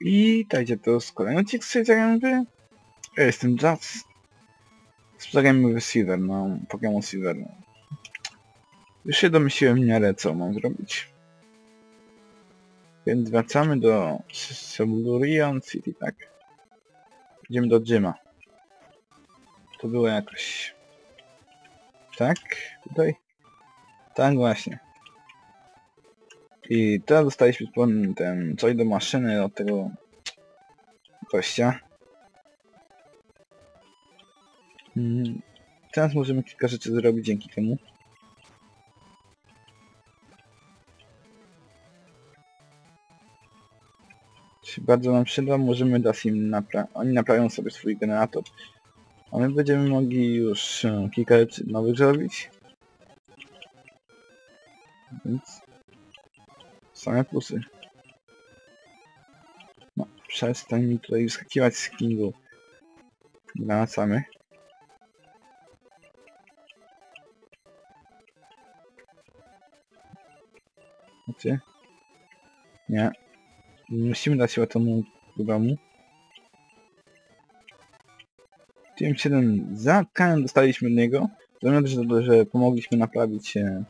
Witajcie, to jest kolejny odcinek z Zagramy Ja jestem Jazz. Zagrajmy w Silver, no, Pokémon Silver. Już się domyśliłem w miarę co mam zrobić. Więc wracamy do Silurian City, tak. Idziemy do Gyma. To było jakoś... Tak? Tutaj? Tak właśnie. I teraz dostaliśmy ten, coś do maszyny od tego gościa. Mm, Teraz możemy kilka rzeczy zrobić dzięki temu. Się bardzo nam przyda, możemy dać im napra oni naprawią sobie swój generator. A my będziemy mogli już e, kilka rzeczy nowych zrobić. Więc Same plusy. No, przestań mi tutaj wyskakiwać z kingu. Wracamy. Znaczy? Nie. Musimy dać się temu domu. Team 7 za Kanem dostaliśmy od niego. Zamiast, że, że pomogliśmy naprawić e,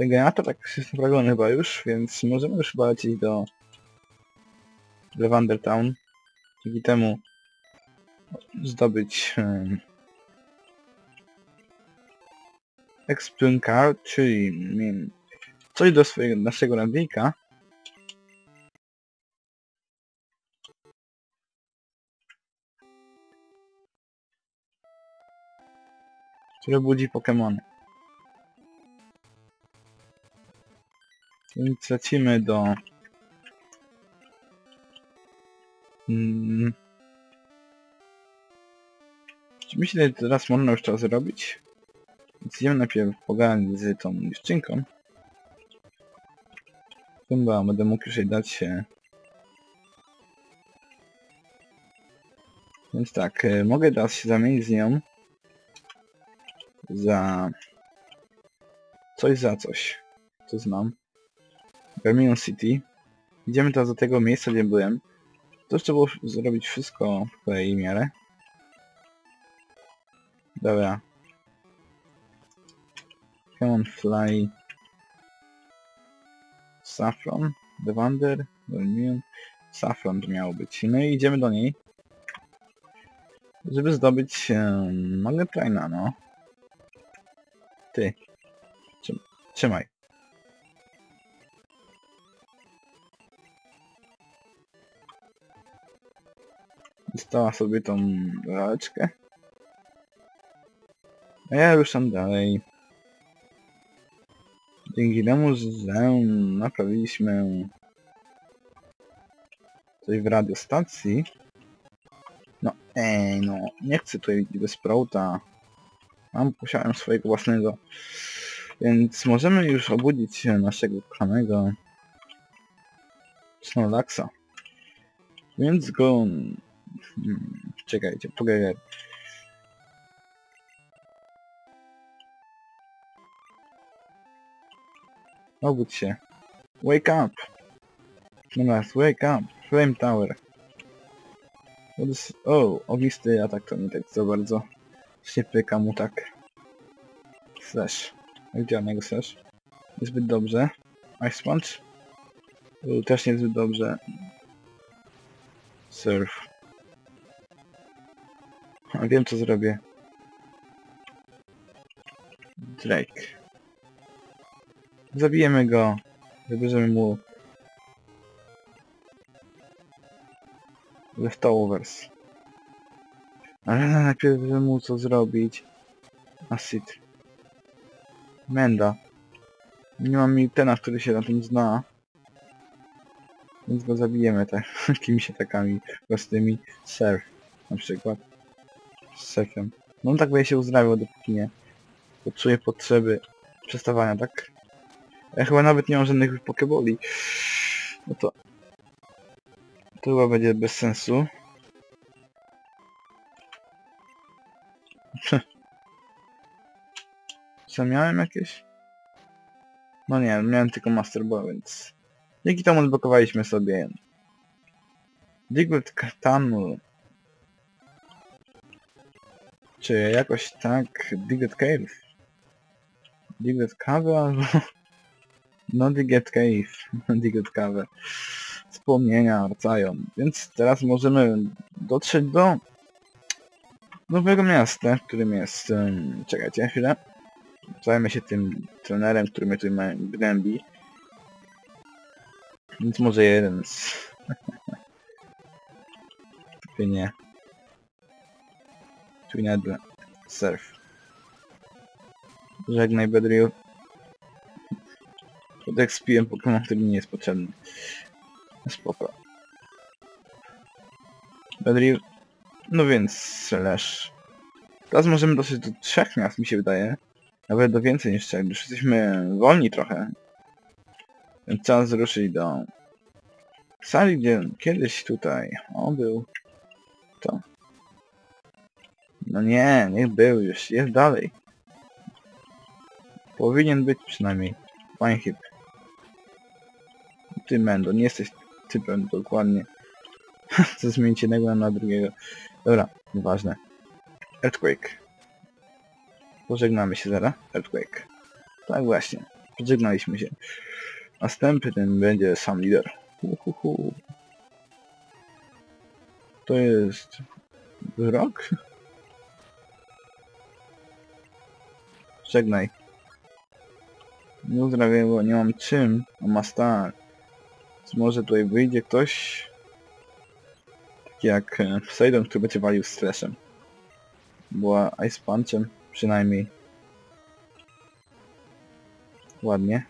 ten generator tak jest naprawiony chyba już, więc możemy już chyba lecieć do Levander Town. Dzięki temu zdobyć um, Explain Card, czyli um, coś do swojego naszego radyjka. które budzi Pokémony. Więc lecimy do... Hmm. Myślę, że teraz można już to zrobić. Więc idziemy najpierw pogadać z tą dziewczynką. Chyba będę mógł już jej dać się... Więc tak, e, mogę teraz się zamienić z nią za coś za coś. To znam. Birmingham City. Idziemy teraz do tego miejsca, gdzie byłem. To trzeba było zrobić wszystko w kolei miarę. Dobra. Come on, fly. Saffron, Devander, Birmingham. Saffron to miało być. No i idziemy do niej. Żeby zdobyć um, Magnetrina, no. Ty. Trzymaj. Dostała sobie tą laleczkę. A ja ruszam dalej. Dzięki temu, że naprawiliśmy coś w radiostacji. No ej no, nie chcę tutaj bez prouta. Mam, posiadam swojego własnego. Więc możemy już obudzić naszego kochanego Snorlaxa. Więc go czekajcie, pogadaj. Obudź się. Wake up! No wake up! Flame Tower. Is... O, ognisty atak to nie tak za bardzo. Nie pyka mu tak. Slash. Działa jego slash? Niezbyt dobrze. Ice Punch? Też niezbyt dobrze. Surf. A wiem co zrobię. Drake. Zabijemy go. Wybierzemy mu... Leftovers. Ale najpierw mu co zrobić. Acid. Menda. Nie mam mi tena, który się na tym zna. Więc go zabijemy takimi atakami prostymi. Surf na przykład z sefem. No tak będzie się uzdrawiał, dopóki nie poczuję potrzeby przestawania, tak? Ja chyba nawet nie mam żadnych pokeboli. No to... To chyba będzie bez sensu. Co, miałem jakieś? No nie, miałem tylko Master Ball, więc... Dzięki temu odblokowaliśmy sobie Diglet Tunnel. Czy jakoś tak... Diglet Cave? Diglet Cave albo... No Diglet Cave. Diglet Cave. Wspomnienia wracają. Więc teraz możemy dotrzeć do nowego miasta, którym jest... Czekajcie chwilę. Zajmę się tym trenerem, który mnie tutaj gnębi. Więc może jeden z... Nie. Twinedle. Surf. Żegnaj Bedrill. Podekspiłem Pokémon, który mi nie jest potrzebny. Spoko. Bedrill. No więc, Slash. Teraz możemy dotrzeć do trzech miast, mi się wydaje. Nawet do więcej niż trzech, już jesteśmy wolni trochę. Więc czas ruszyć do sali, gdzie kiedyś tutaj on był. To. No nie, niech był już, jest dalej. Powinien być przynajmniej. Pańchyb. Ty Mendo, nie jesteś typem dokładnie. Co zmienić jednego na drugiego. Dobra, nieważne. Earthquake. Pożegnamy się zaraz. Earthquake. Tak właśnie. Pożegnaliśmy się. Następnym będzie sam lider. Uhuhu. To jest... Rok? Żegnaj. Nie uzdrawiam, bo nie mam czym. A ma star. Więc może tutaj wyjdzie ktoś... Taki jak e, Poseidon, który będzie walił stresem. Była Ice Punchem, przynajmniej. Ładnie.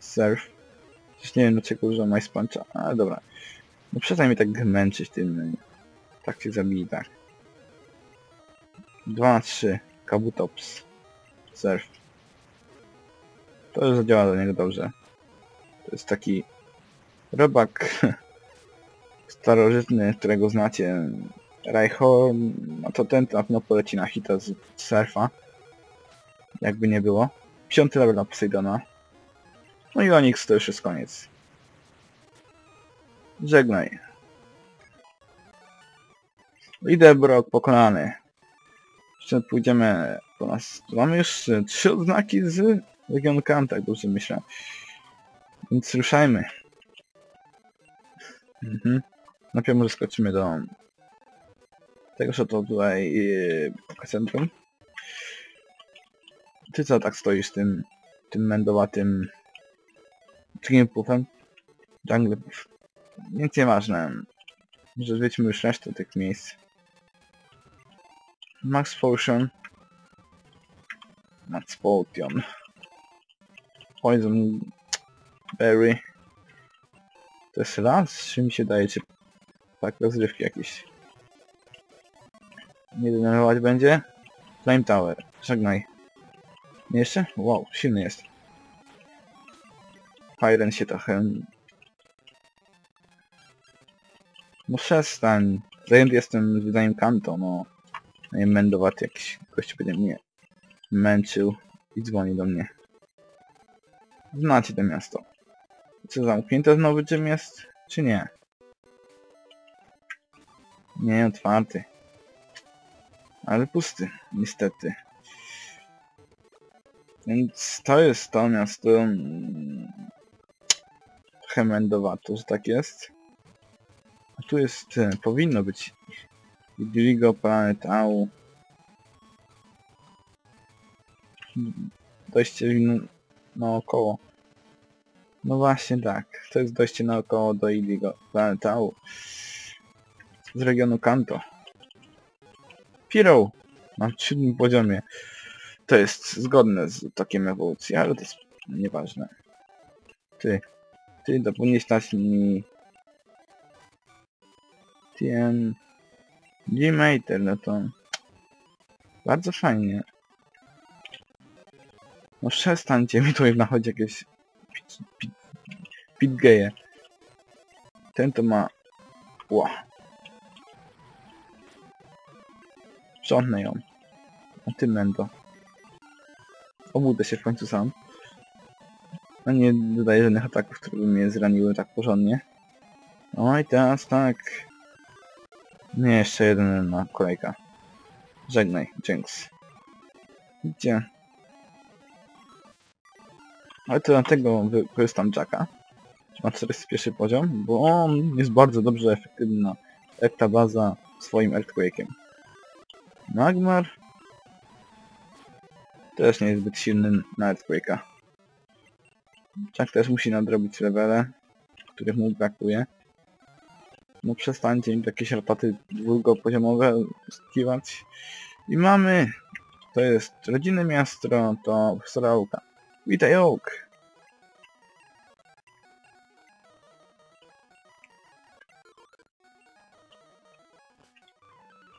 Surf. Przecież nie wiem dlaczego używam Ice Puncha, ale dobra. No przestań mnie tak męczyć tym. Tak się zabili, tak. 2 na 3. Kabutops. Surf. To już zadziała do niego dobrze. To jest taki robak starożytny, którego znacie. Rhyhorn, no to ten na pewno poleci na hita z surfa. Jakby nie było. Piąty level na Poseidona. No i Onyx to już jest koniec. Żegnaj. Liderbrok pokonany. Jeszcze pójdziemy po nas. Mamy już trzy odznaki z Legion Kanta, jak dobrze myślę. Więc ruszajmy. Mhm. Najpierw może skoczymy do tego, że to tutaj yy, centrum. Ty co tak stoisz tym, tym mędowatym Chicken Puffem? Jungle Puff. Nic nieważne. Może zwiedźmy już resztę tych miejsc. Max Potion. Max Potion. Poison Berry. To jest raz, czy mi się daje, czy tak rozrywki jakieś. Nie denerwować będzie. Flame Tower. Żegnaj. Nie jeszcze? Wow, silny jest. Hyren się trochę... No przestań. Zajęty jestem z wydaniem Kanto, no. Nie mędowaty jakiś gość będzie mnie męczył i dzwoni do mnie. Znacie to miasto. Co zamknięte znowu czym jest, czy nie? Nie, otwarty. Ale pusty, niestety. Więc to jest to miasto... mm, że tak jest. A tu jest... e, powinno być... Dirigo Planetau. Dojście naokoło. No właśnie tak. To jest dojście naokoło do Iligo Planetau. Z regionu Kanto. Piro! Na siódmym poziomie. To jest zgodne z takim ewolucji, ale to jest nieważne. Ty. Ty powinieneś dać mi... TM... Gmater, no to... Bardzo fajnie. No przestańcie mi tutaj nachodzi jakieś... Pit, pitgeje. Ten to ma... Ła. Sprzątnę ją. A ty Mendo. Obudę się w końcu sam. No nie dodaję żadnych ataków, które by mnie zraniły tak porządnie. No i teraz tak. Nie, jeszcze jeden na kolejka. Żegnaj, Jinx. Gdzie? Ale to dlatego wykorzystam Jacka. Ma 41 poziom, bo on jest bardzo dobrze efektywny na Ekta Baza swoim Earthquake'iem. Magmar też nie jest zbyt silny na Earthquake'a. Jack też musi nadrobić levele, których mu brakuje. No przestańcie im jakieś rapaty długopoziomowe skiwać. I mamy! To jest rodzinne miasto, to Oaka. Witaj Oak!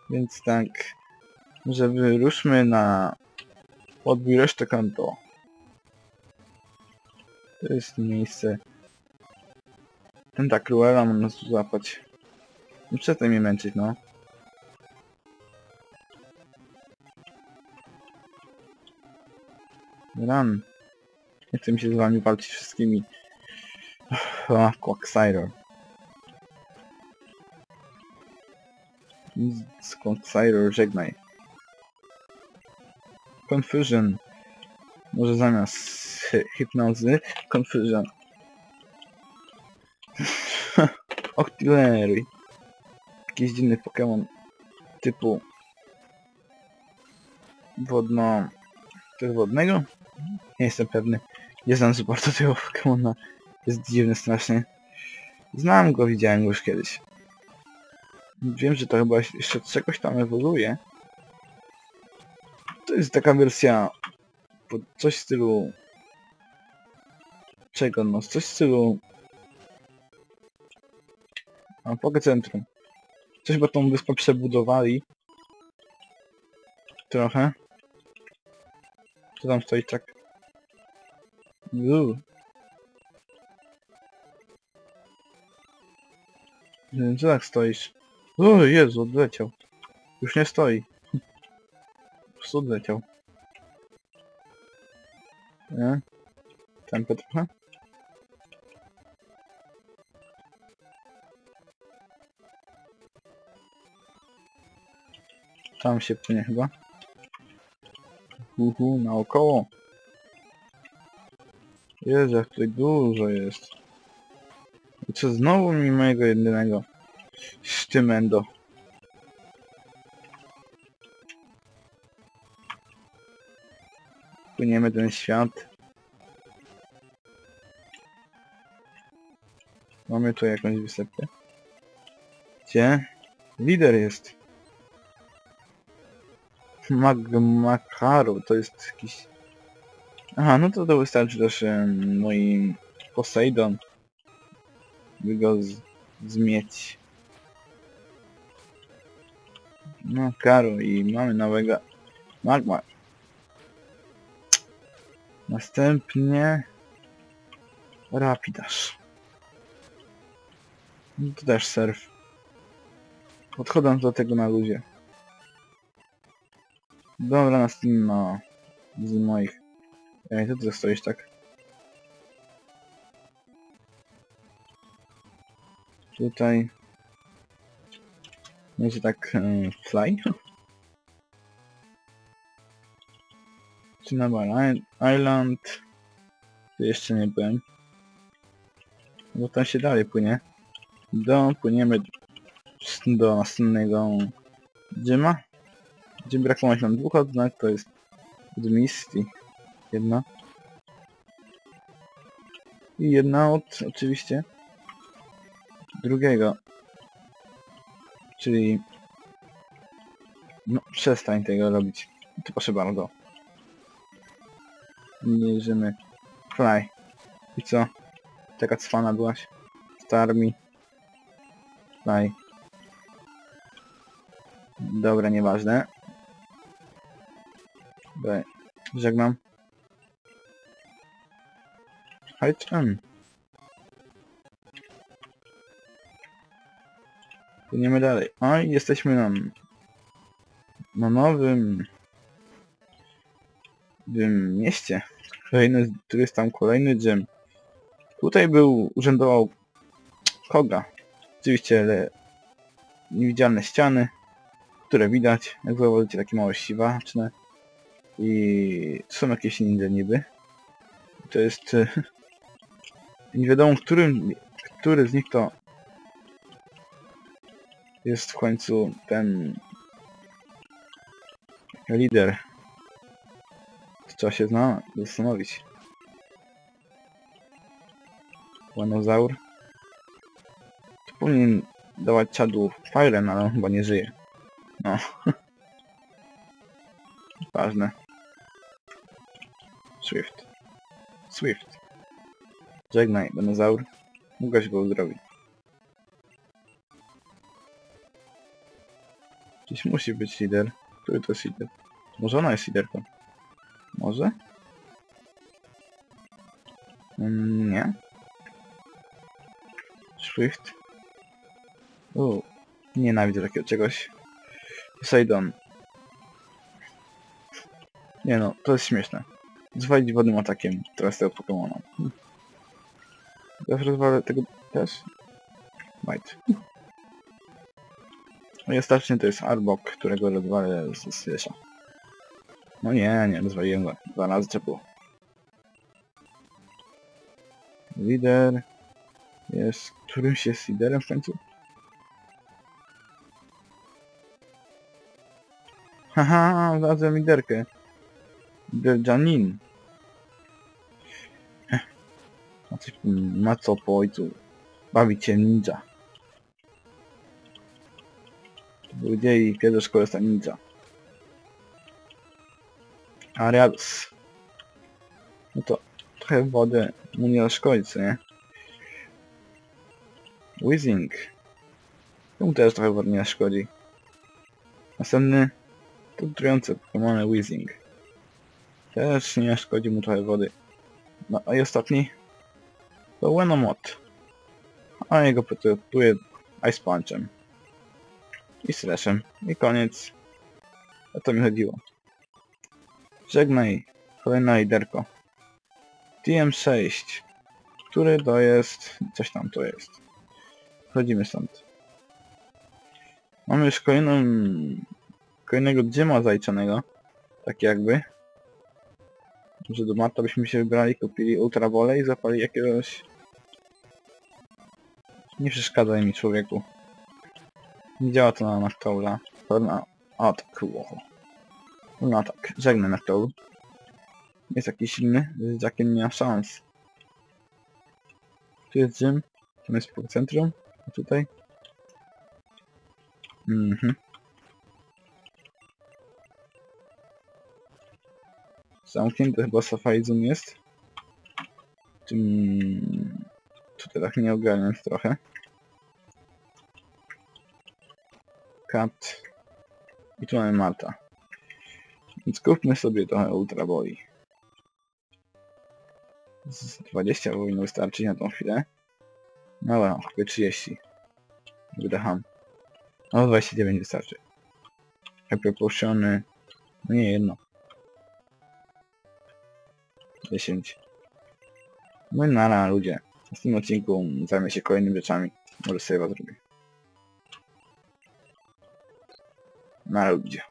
Więc tak, że wyruszmy na podbój resztę kanto. To jest miejsce. Ten ta Cruella ma nas tu złapać. No przestań mnie męczyć, no. Run. Nie chcę mi się z wami walczyć wszystkimi. Ah, Quagsire. Z Quagsire żegnaj. Confusion. Może zamiast hy hipnozy, confusion. Octillery. Jakiś dziwny Pokémon typu wodno... Jest wodnego? Nie jestem pewny. Nie znam za bardzo tego Pokémona. Jest dziwny strasznie. Znam go, widziałem go już kiedyś. Wiem, że to chyba jeszcze czegoś tam ewoluuje. To jest taka wersja... Coś w stylu... Czego no? Coś w stylu... A, Poke Centrum. Coś bo tą wyspę przebudowali. Trochę. Co tam stoi tak? Uuu. Co tak stoisz? O Jezu, odleciał. Już nie stoi. Prostu odleciał. Nie? Tempę trochę? Tam się płynie chyba. Uhu, naokoło. Jezu, jak tutaj dużo jest. I co, znowu mi mojego jedynego sztymendo. Płyniemy ten świat. Mamy tu jakąś wysepkę. Gdzie? Lider jest. Magmakaru, to jest jakiś... Aha, no to to wystarczy też um, mój Poseidon. By go z zmieć. No, Karu i mamy nowego Magma. Następnie Rapidash. No to też surf. Podchodzę do tego na luzie. Dobra, następna z moich... Ej, ty tu stoisz tak? Tutaj... Będzie tak... E, fly? Cinnabar Island... Tu jeszcze nie byłem. Bo tam się dalej płynie. Do... Płyniemy do następnego... Dżyma. Gdzie brakło nam dwóch odznak, to jest od Misty. Jedna. I jedna od, oczywiście, drugiego. Czyli... No, przestań tego robić. To proszę bardzo. Mierzymy. Fly. I co? Taka cwana byłaś? W armii. Fly. Dobra, nieważne. Dobra, żegnam. HM. Płyniemy dalej. O, i jesteśmy na, na nowym mieście. Kolejny, tu jest tam kolejny gym. Tutaj był, urzędował Koga. Oczywiście, ale niewidzialne ściany, które widać, jak zauważycie takie małe siwaczne. I są jakieś ninja niby. To jest... Nie wiadomo, którym, który z nich to jest w końcu ten lider. Trzeba się zna zastanowić. Łanozaur. To powinien dawać czadu Firen, ale on chyba nie żyje. No. Ważne. Swift. Swift. Żegnaj, dinozaur. Mogłaś go uzdrowić. Gdzieś musi być lider. Który to jest lider? Może ona jest liderką? Może? Mm, nie. Swift. U, nienawidzę takiego czegoś. Poseidon. Nie no, to jest śmieszne. Zwalić wodnym atakiem teraz tego Pokemona. Ja rozwalę tego też? Might. No i ostatecznie to jest Arbok, którego rozwalę z Sylesia. No nie, nie, rozwaliłem go. Dwa razy było. Lider jest... Którymś jest liderem w końcu? Haha, znalazłem liderkę. Lider Janin. Ma co po ojcu. Bawić się ninja. Był dzień pierwszy szkoły sta ninja. Ariadus. No to trochę wody mu nie zaszkodzi, co nie? Whizzing. Temu też trochę wody nie szkodzi. Następny to trujące Pokémony Whizzing. Też nie szkodzi mu trochę wody. No i ostatni to Wenomot. A jego potratuje Ice Punchem. I Slashem. I koniec. O to mi chodziło. Żegnaj, kolejna liderko. TM6. Który to jest... Coś tam to jest. Chodzimy stąd. Mamy już kolejną... Kolejnego dzyma zajczonego. Tak jakby. Że do Marta byśmy się wybrali, kupili Ultra Volley i zapali jakiegoś... Nie przeszkadzaj mi człowieku. Nie działa to na Noctoula. To na atak. Wow. No tak, żegnę Noctoul. Jest jakiś silny, z Jackiem nie ma szans. Tu jest gym, tam jest centrum, a tutaj. Mhm. Zamknięty chyba Safari Zoom jest. Tym... Tutaj tak nie ogarniając trochę. Kat. I tu mamy Marta. Więc kupmy sobie trochę Ultra Boli. Z 20 powinno wystarczyć na tą chwilę. No ale chyba 30. Wydecham. No 29 wystarczy. Hyper Potiony. No nie jedno. 10. No i nara ludzie. W następnym odcinku zajmę się kolejnymi rzeczami. Może sobie was zrobię. Nara ludzie.